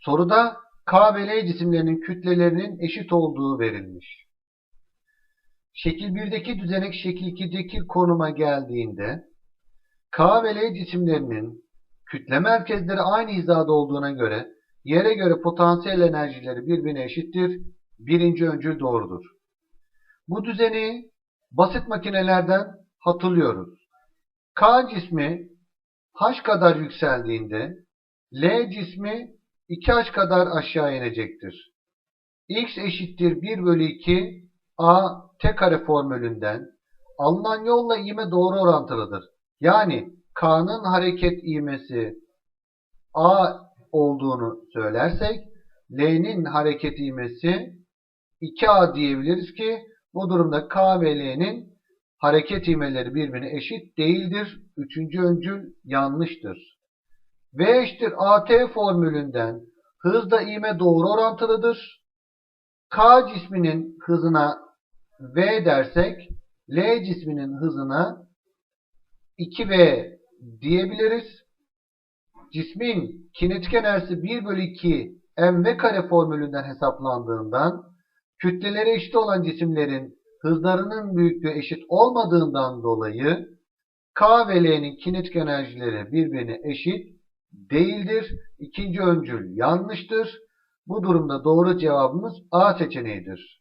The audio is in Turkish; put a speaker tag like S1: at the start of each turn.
S1: Soruda K ve L cisimlerinin kütlelerinin eşit olduğu verilmiş. Şekil 1'deki düzenek şekil 2'deki konuma geldiğinde K ve L cisimlerinin kütle merkezleri aynı hizada olduğuna göre yere göre potansiyel enerjileri birbirine eşittir. Birinci öncül doğrudur. Bu düzeni basit makinelerden hatırlıyoruz. K cismi H kadar yükseldiğinde L cismi 2H kadar aşağı inecektir. X eşittir 1 bölü 2 A t kare formülünden alınan yolla ivme doğru orantılıdır. Yani K'nın hareket ivmesi A olduğunu söylersek L'nin hareket ivmesi 2A diyebiliriz ki bu durumda K ve L'nin hareket ivmeleri birbirine eşit değildir. Üçüncü öncül yanlıştır. V eşittir AT formülünden hızla ivme doğru orantılıdır. K cisminin hızına V dersek L cisminin hızına 2V diyebiliriz. Cismin kinetik enerjisi 1 bölü 2 mv kare formülünden hesaplandığından kütleleri eşit olan cisimlerin hızlarının büyüklüğü eşit olmadığından dolayı K ve L'nin kinetik enerjileri birbirine eşit değildir. İkinci öncül yanlıştır. Bu durumda doğru cevabımız A seçeneğidir.